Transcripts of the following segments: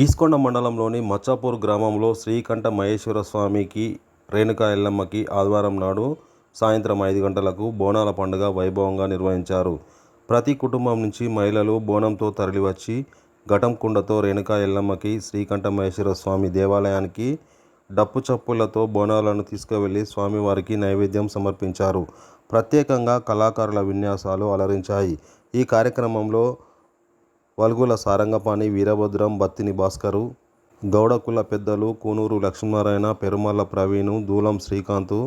గీస్కొండ మండలంలోని మచ్చాపూర్ గ్రామంలో శ్రీకంఠ మహేశ్వర స్వామికి రేణుకా ఎల్లమ్మకి ఆదివారం నాడు సాయంత్రం ఐదు గంటలకు బోనాల పండుగ వైభవంగా నిర్వహించారు. ప్రతి కుటుంబం నుంచి మహిళలు బోనంతో తరలివచ్చి ఘటం కుండతో రేణుకా ఎల్లమ్మకి శ్రీకంఠ మహేశ్వర స్వామి దేవాలయానికి డప్పు చప్పులతో బోనాలను తీసుకువెళ్ళి స్వామివారికి నైవేద్యం సమర్పించారు. ప్రత్యేకంగా కళాకారుల విన్యాసాలు అలరించాయి. ఈ కార్యక్రమంలో వల్గుల సారంగపాణి వీరభద్రం బత్తిని భాస్కరు గౌడకుల పెద్దలు కూనూరు లక్ష్మీనారాయణ పెరుమల్ల ప్రవీణు దూలం శ్రీకాంతు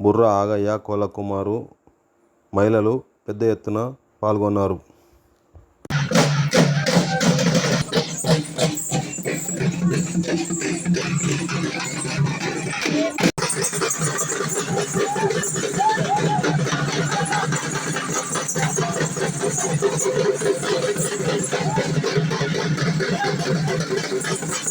బుర్ర ఆగయ్య కోలకుమారు మహిళలు పెద్ద ఎత్తున పాల్గొన్నారు.